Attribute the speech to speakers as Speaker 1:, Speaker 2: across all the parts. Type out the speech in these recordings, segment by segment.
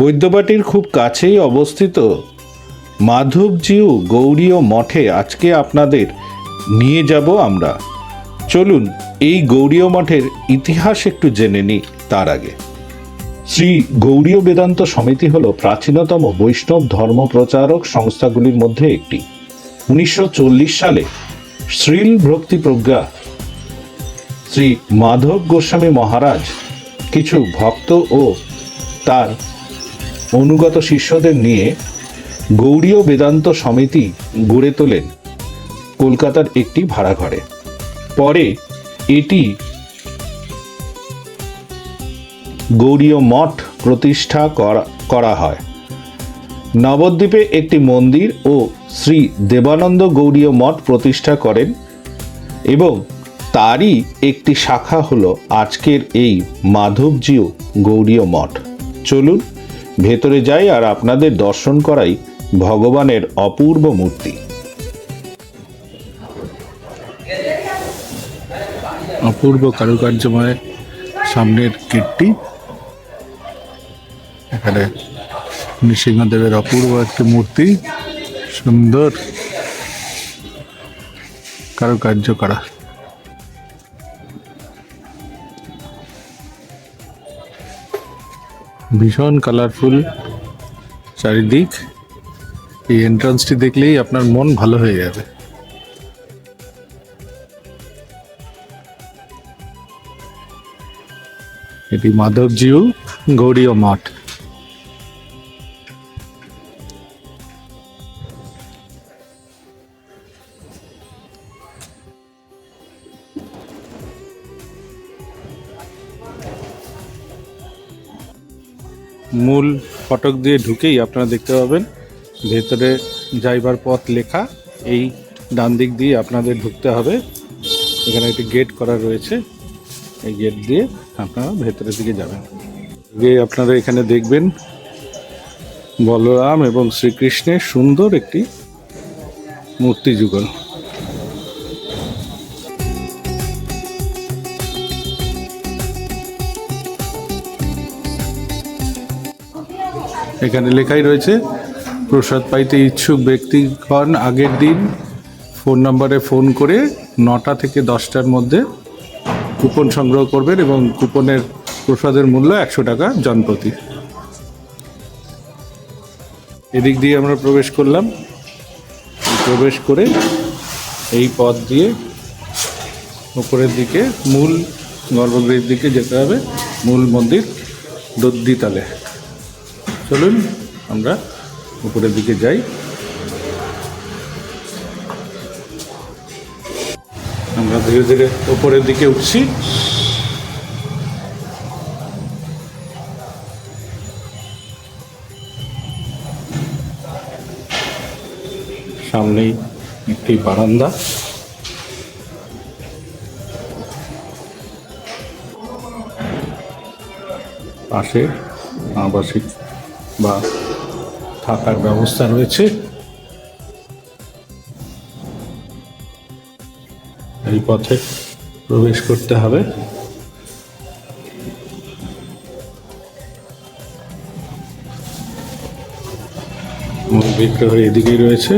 Speaker 1: বৈদ্যবাটির খুব কাছেই অবস্থিত মাধবজিউ গৌরীয় মঠে আজকে আপনাদের নিয়ে যাব আমরা চলুন এই গৌরীয় মঠের ইতিহাস একটু জেনে নিই তার আগে শ্রী গৌরীয় বেদান্ত সমিতি হল প্রাচীনতম বৈষ্ণব ধর্ম প্রচারক সংস্থাগুলির মধ্যে একটি উনিশশো সালে শ্রীল ভক্তি প্রজ্ঞা শ্রী মাধব গোস্বামী মহারাজ কিছু ভক্ত ও তার অনুগত শিষ্যদের নিয়ে গৌড়ীয় বেদান্ত সমিতি গড়ে তোলেন কলকাতার একটি ভাড়াঘরে পরে এটি গৌরীয় মঠ প্রতিষ্ঠা করা হয় নবদ্বীপে একটি মন্দির ও শ্রী দেবানন্দ গৌরীয় মঠ প্রতিষ্ঠা করেন এবং তারই একটি শাখা হল আজকের এই মাধবজিও গৌরীয় মঠ চলুন ভেতরে যাই আর আপনাদের দর্শন করাই ভগবানের অপূর্ব মূর্তি অপূর্ব কারুকার্যময় সামনের কীর্তি এখানে নৃসিংহদেবের অপূর্ব একটি মূর্তি সুন্দর কারুকার্য করা ভীষণ কালারফুল চারিদিক এই এন্ট্রান্সটি দেখলেই আপনার মন ভালো হয়ে যাবে এটি মাধবজিউ গৌরীয় মাঠ মূল ফটক দিয়ে ঢুকেই আপনারা দেখতে পাবেন ভেতরে যাইবার পথ লেখা এই ডান দিক দিয়ে আপনাদের ঢুকতে হবে এখানে একটি গেট করা রয়েছে এই গেট দিয়ে আপনারা ভেতরের দিকে যাবেন গিয়ে আপনারা এখানে দেখবেন বলরাম এবং শ্রীকৃষ্ণের সুন্দর একটি মূর্তি যুগল এখানে লেখাই রয়েছে প্রসাদ পাইতে ইচ্ছুক ব্যক্তিগণ আগের দিন ফোন নম্বরে ফোন করে নটা থেকে দশটার মধ্যে কুপন সংগ্রহ করবেন এবং কুপনের প্রসাদের মূল্য একশো টাকা জনপ্রতি এদিক দিয়ে আমরা প্রবেশ করলাম প্রবেশ করে এই পথ দিয়ে উপরের দিকে মূল গর্ভগৃহের দিকে যেতে হবে মূল মন্দির দদ্দিতালে চলুন আমরা উপরের দিকে যাই আমরা ধীরে ধীরে উপরের দিকে উঠছি সামনেই একটি বারান্দা পাশে আবাসিক বা থাকার ব্যবস্থা রয়েছে এই পথে প্রবেশ করতে হবে মূল এদিকেই রয়েছে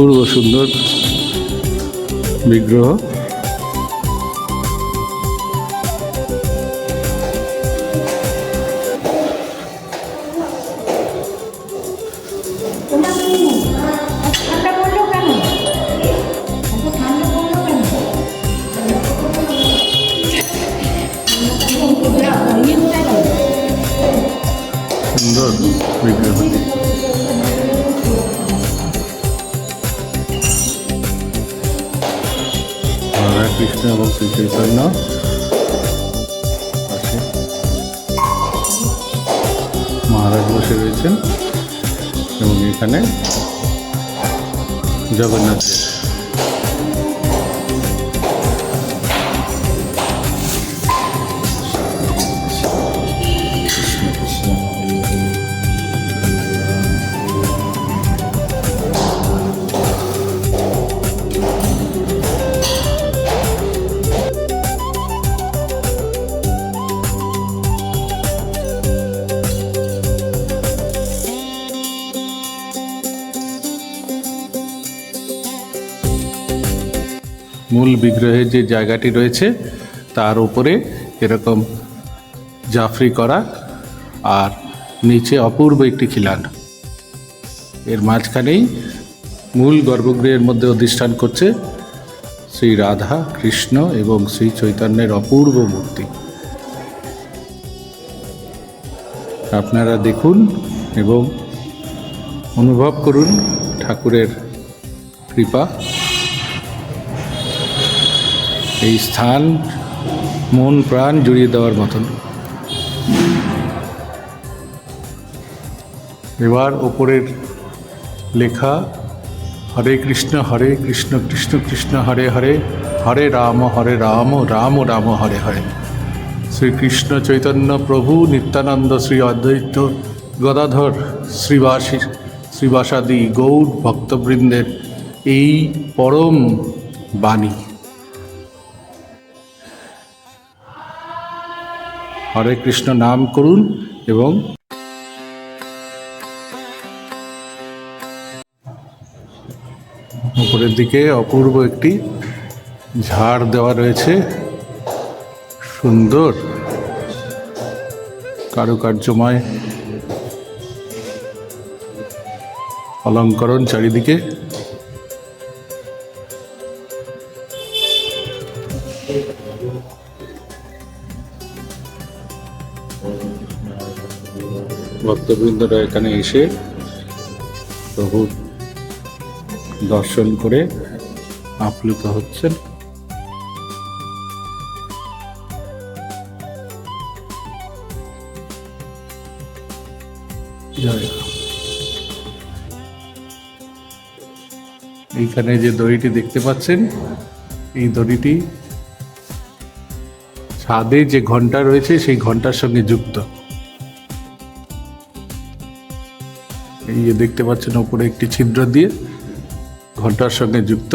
Speaker 1: अपूर्व सुंदर विग्रह মহারাজ বসে রয়েছেন এবং এখানে জগন্নাথ মূল বিগ্রহের যে জায়গাটি রয়েছে তার উপরে এরকম জাফরি করা আর নিচে অপূর্ব একটি খিলান এর মাঝখানেই মূল গর্ভগৃহের মধ্যে অধিষ্ঠান করছে শ্রী রাধা কৃষ্ণ এবং শ্রী চৈতন্যের অপূর্ব মূর্তি আপনারা দেখুন এবং অনুভব করুন ঠাকুরের কৃপা এই স্থান মন প্রাণ জুড়িয়ে দেওয়ার মতন এবার ওপরের লেখা হরে কৃষ্ণ হরে কৃষ্ণ কৃষ্ণ কৃষ্ণ হরে হরে হরে রাম হরে রাম রাম রাম হরে হরে শ্রীকৃষ্ণ চৈতন্য প্রভু নিত্যানন্দ শ্রী অদ্বৈত গদাধর শ্রীবাসী শ্রীবাসাদি গৌর ভক্তবৃন্দের এই পরম বাণী হরে কৃষ্ণ নাম করুন এবং উপরের দিকে অপূর্ব একটি ঝাড় দেওয়া রয়েছে সুন্দর কারুকার্যময় অলঙ্করণ চারিদিকে Thank you. ভক্তবৃন্দরা এখানে এসে প্রভুর দর্শন করে আপ্লুত হচ্ছেন এইখানে যে দড়িটি দেখতে পাচ্ছেন এই দড়িটি ছাদে যে ঘন্টা রয়েছে সেই ঘন্টার সঙ্গে যুক্ত ইয়ে দেখতে পাচ্ছেন ওপরে একটি ছিদ্র দিয়ে ঘন্টার সঙ্গে যুক্ত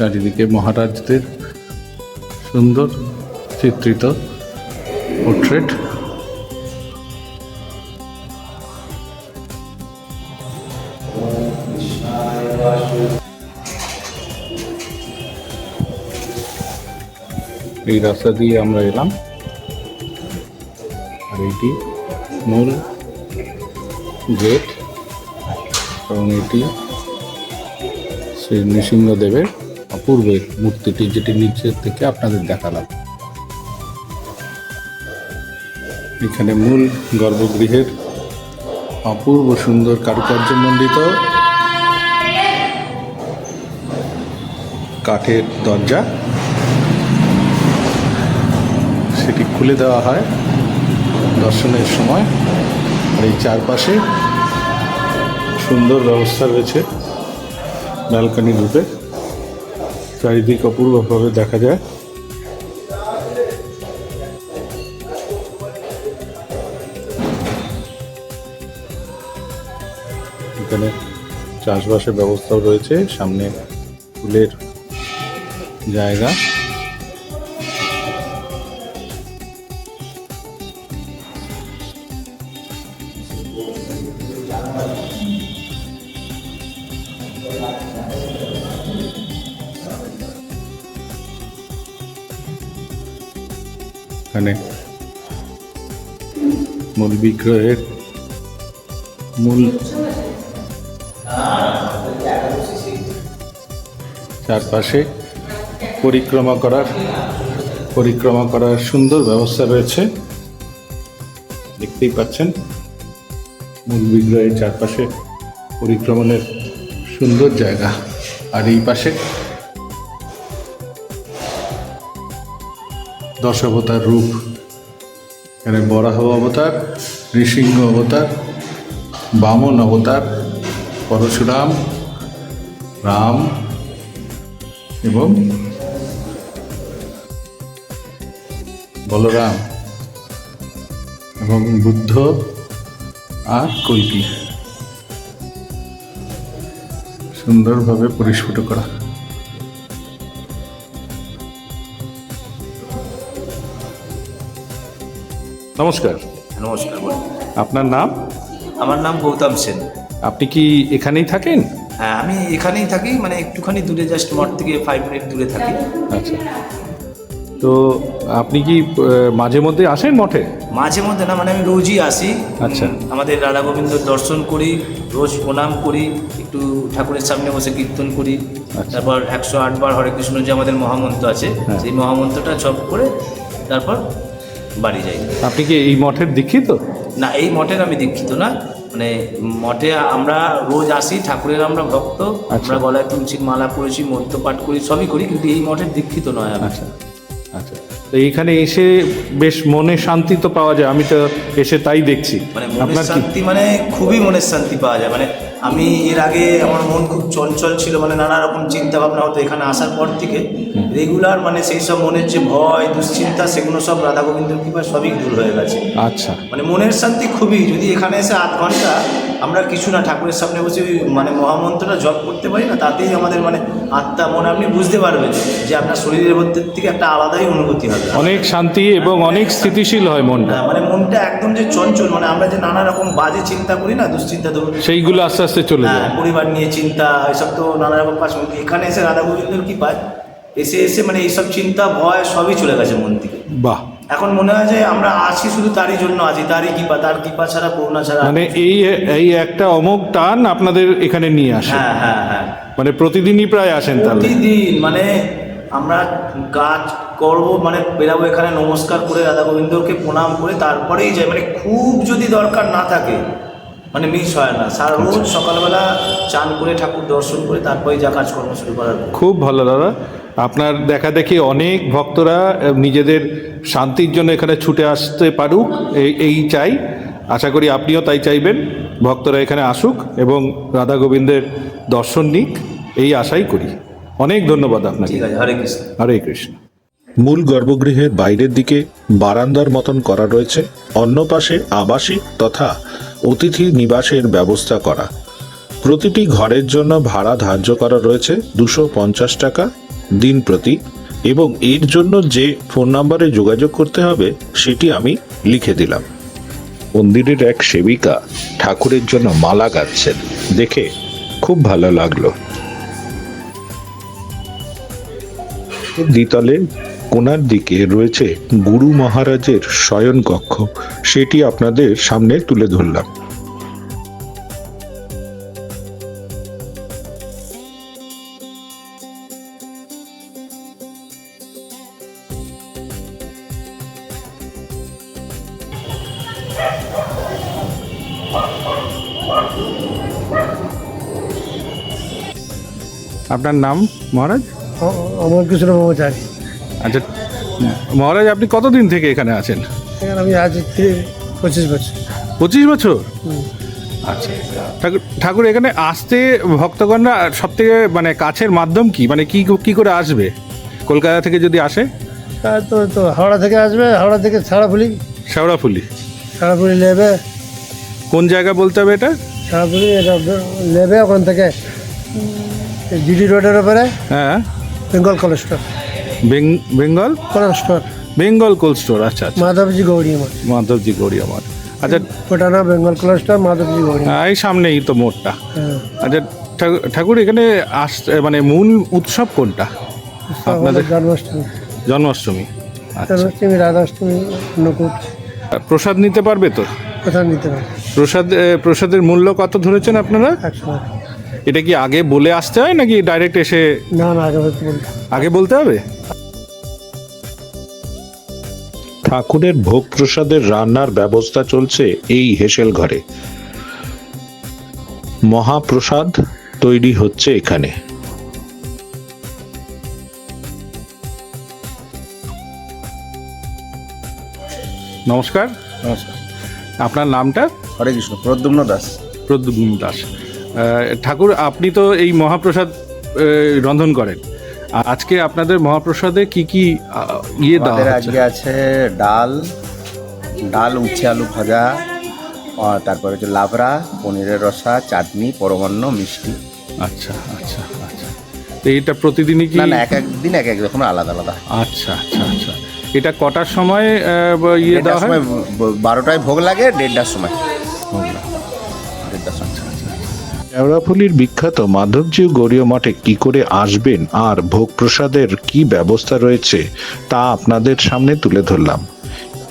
Speaker 1: চারিদিকে মহারাজদের সুন্দর চিত্রিত পোর্ট্রেট এই রাস্তা দিয়ে আমরা এলাম আর এটি মূল গেট এবং এটি শ্রী নৃসিংহদেবের পূর্বে মূর্তিটি যেটি নিচের থেকে আপনাদের দেখালাম এখানে মূল গর্ভগৃহের অপূর্ব সুন্দর কারুকার্যমণ্ডিত কাঠের দরজা সেটি খুলে দেওয়া হয় দর্শনের সময় আর এই চারপাশে সুন্দর ব্যবস্থা রয়েছে ব্যালকনি রূপে চারিদিক অপূর্বভাবে দেখা যায় এখানে চাষবাসের ব্যবস্থাও রয়েছে সামনে ফুলের জায়গা এখানে মূল বিক্রয়ের মূল চারপাশে পরিক্রমা করার পরিক্রমা করার সুন্দর ব্যবস্থা রয়েছে দেখতেই পাচ্ছেন মূল বিগ্রহের চারপাশে পরিক্রমণের সুন্দর জায়গা আর এই পাশে দশ অবতার রূপ এখানে বরাহ অবতার নৃসিংহ অবতার বামন অবতার পরশুরাম রাম এবং বলরাম এবং বুদ্ধ আর কৈকি সুন্দরভাবে পরিস্ফুট করা নমস্কার নমস্কার আপনার নাম
Speaker 2: আমার নাম গৌতম সেন
Speaker 1: আপনি কি এখানেই থাকেন
Speaker 2: হ্যাঁ আমি এখানেই থাকি মানে একটুখানি দূরে জাস্ট মঠ থেকে ফাইভ মিনিট দূরে থাকি আচ্ছা
Speaker 1: তো আপনি কি মাঝে মধ্যে আসেন মঠে
Speaker 2: মাঝে মধ্যে না মানে আমি রোজই আসি আচ্ছা আমাদের রাধা গোবিন্দ দর্শন করি রোজ প্রণাম করি একটু ঠাকুরের সামনে বসে কীর্তন করি আচ্ছা। তারপর একশো আটবার হরে কৃষ্ণ যে আমাদের মহামন্ত্র আছে হ্যাঁ। সেই মহামন্ত্রটা চপ করে তারপর বাড়ি যাই
Speaker 1: আপনি কি এই মঠের দীক্ষিত
Speaker 2: না এই মঠের আমি দীক্ষিত না মানে মঠে আমরা রোজ আসি ঠাকুরের আমরা ভক্ত আচ্ছা। আমরা গলায় তুলছি মালা পড়েছি মন্ত্র পাঠ করি সবই করি কিন্তু এই মঠের দীক্ষিত নয় আচ্ছা
Speaker 1: আচ্ছা তো এইখানে এসে বেশ মনে শান্তি তো পাওয়া যায় আমি তো এসে তাই দেখছি
Speaker 2: মানে মনের শান্তি মানে খুবই মনের শান্তি পাওয়া যায় মানে আমি এর আগে আমার মন খুব চঞ্চল ছিল মানে নানা রকম চিন্তা ভাবনা হতো এখানে আসার পর থেকে রেগুলার মানে সেই সব মনের যে ভয় দুশ্চিন্তা হ্যাঁ। সেগুলো সব রাধা গোবিন্দের কৃপা সবই দূর হয়ে গেছে আচ্ছা মানে মনের শান্তি খুবই যদি এখানে এসে আধ ঘন্টা আমরা কিছু না ঠাকুরের সামনে বসে ওই মানে মহামন্ত্রটা জপ করতে পারি না তাতেই আমাদের মানে আত্মা মনে আপনি বুঝতে পারবেন যে আপনার শরীরের মধ্যে থেকে একটা আলাদাই অনুভূতি হবে
Speaker 1: অনেক শান্তি এবং অনেক স্থিতিশীল হয় মনটা
Speaker 2: হ্যাঁ, মানে মনটা একদম যে চঞ্চল মানে আমরা যে নানা রকম বাজে চিন্তা করি না দুশ্চিন্তা ধরুন
Speaker 1: সেইগুলো আস্তে আস্তে চলে যায় হ্যাঁ,
Speaker 2: পরিবার নিয়ে চিন্তা এসব তো নানা রকম পাশ এখানে এসে রাধা গোবিন্দর কি পায় এসে এসে মানে এইসব চিন্তা ভয় সবই চলে গেছে মন থেকে বাহ এখন মনে হয় যে আমরা আসি শুধু তারই জন্য আছি তারই কৃপা তার কৃপা ছাড়া করুণা ছাড়া
Speaker 1: মানে এই এই একটা অমোঘ টান আপনাদের এখানে নিয়ে আসে হ্যাঁ হ্যাঁ হ্যাঁ মানে প্রতিদিনই প্রায় আসেন তাহলে
Speaker 2: প্রতিদিন মানে আমরা কাজ করব মানে বেরাবো এখানে নমস্কার করে রাধা গোবিন্দকে প্রণাম করে তারপরেই যাই মানে খুব যদি দরকার না থাকে মানে মিস হয় না সারা আচ্ছা। রোজ সকালবেলা চান করে ঠাকুর দর্শন করে তারপরেই যা কাজকর্ম শুরু করার
Speaker 1: খুব ভালো দাদা আপনার দেখা দেখি অনেক ভক্তরা নিজেদের শান্তির জন্য এখানে ছুটে আসতে পারুক এই চাই আশা করি আপনিও তাই চাইবেন ভক্তরা এখানে আসুক এবং রাধা গোবিন্দের দর্শন নিক এই আশাই করি অনেক ধন্যবাদ আপনাকে হরে কৃষ্ণ হরে কৃষ্ণ মূল গর্ভগৃহের বাইরের দিকে বারান্দার মতন করা রয়েছে অন্য পাশে আবাসিক তথা অতিথি নিবাসের ব্যবস্থা করা প্রতিটি ঘরের জন্য ভাড়া ধার্য করা রয়েছে দুশো পঞ্চাশ টাকা দিন প্রতি এবং এর জন্য যে ফোন নাম্বারে যোগাযোগ করতে হবে সেটি আমি লিখে দিলাম মন্দিরের এক সেবিকা ঠাকুরের জন্য মালা গাচ্ছেন দেখে খুব ভালো লাগলো দ্বিতলে কোনার দিকে রয়েছে গুরু মহারাজের শয়ন কক্ষ সেটি আপনাদের সামনে তুলে ধরলাম আপনার নাম মহারাজ
Speaker 2: অমর কৃষ্ণ ব্রহ্মচারী
Speaker 1: আচ্ছা মহারাজ আপনি কতদিন থেকে এখানে আছেন
Speaker 2: এখানে আমি আজ পঁচিশ বছর
Speaker 1: পঁচিশ বছর আচ্ছা ঠাকুর ঠাকুর এখানে আসতে ভক্তগণরা সব থেকে মানে কাছের মাধ্যম কি মানে কি কি করে আসবে কলকাতা থেকে যদি আসে
Speaker 2: তো তো হাওড়া থেকে আসবে হাওড়া থেকে ছাড়াফুলি শেওড়াফুলি শেওড়াফুলি নেবে
Speaker 1: কোন জায়গা বলতে হবে এটা
Speaker 2: শেওড়াফুলি এটা নেবে ওখান থেকে জিডি রোডের ওপরে হ্যাঁ Bengal cold store
Speaker 1: Bengal cold store Bengal cold store আচ্ছা, আচ্ছা।
Speaker 2: মাধবজি গৌরী আমার
Speaker 1: মাধবজি গৌরী আমার
Speaker 2: আচ্ছা ওটা না Bengal cold store Madhabji Gouri
Speaker 1: হ্যাঁ, এই সামনেই তো মোড়টা হ্যাঁ। আচ্ছা ঠাকুর এখানে আস মানে মূল উৎসব কোনটা
Speaker 2: আপনাদের জন্মাষ্টমী জন্মাষ্টমী আচ্ছা। জন্মাষ্টমী রাধাষ্টমী অন্নকূট
Speaker 1: প্রসাদ নিতে পারবে তো
Speaker 2: প্রসাদ নিতে পারবে
Speaker 1: প্রসাদ প্রসাদের মূল্য কত ধরেছেন আপনারা একশো টাকা এটা কি আগে বলে আসতে হয় নাকি ডাইরেক্ট এসে
Speaker 2: না না আগে বলতে হবে।
Speaker 1: আগে বলতে হবে ঠাকুরের ভোগ প্রসাদের রান্নার ব্যবস্থা চলছে এই হেসেল ঘরে মহাপ্রসাদ তৈরি হচ্ছে এখানে নমস্কার নমস্কার আপনার নামটা
Speaker 2: হরে কৃষ্ণ প্রদ্যুম্ন দাস
Speaker 1: প্রদ্যুম্ন দাস ঠাকুর আপনি তো এই মহাপ্রসাদ রন্ধন করেন আজকে আপনাদের মহাপ্রসাদে কি কি ইয়ে দেওয়া আজকে
Speaker 2: আছে ডাল ডাল উচ্ছে আলু ভাজা তারপরে হচ্ছে লাবড়া পনিরের রসা চাটনি পরমান্ন মিষ্টি
Speaker 1: আচ্ছা আচ্ছা আচ্ছা তো এটা প্রতিদিনই কি
Speaker 2: না এক এক দিন এক এক রকম আলাদা আলাদা
Speaker 1: আচ্ছা আচ্ছা আচ্ছা এটা কটার সময় ইয়ে দেওয়া হয়
Speaker 2: বারোটায় ভোগ লাগে দেড়টার সময় ভোগ লাগে
Speaker 1: দেড়টার সময় আচ্ছা আচ্ছা, আচ্ছা। শেওড়াফুলির বিখ্যাত মাধবজিউ গৌরীয় মঠে কি করে আসবেন আর ভোগ প্রসাদের কি ব্যবস্থা রয়েছে তা আপনাদের সামনে তুলে ধরলাম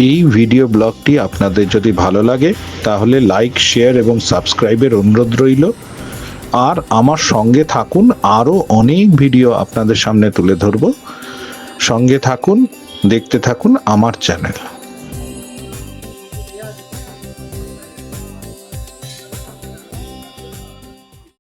Speaker 1: এই ভিডিও ব্লগটি আপনাদের যদি ভালো লাগে তাহলে লাইক শেয়ার এবং সাবস্ক্রাইবের অনুরোধ রইল আর আমার সঙ্গে থাকুন আরও অনেক ভিডিও আপনাদের সামনে তুলে ধরব সঙ্গে থাকুন দেখতে থাকুন আমার চ্যানেল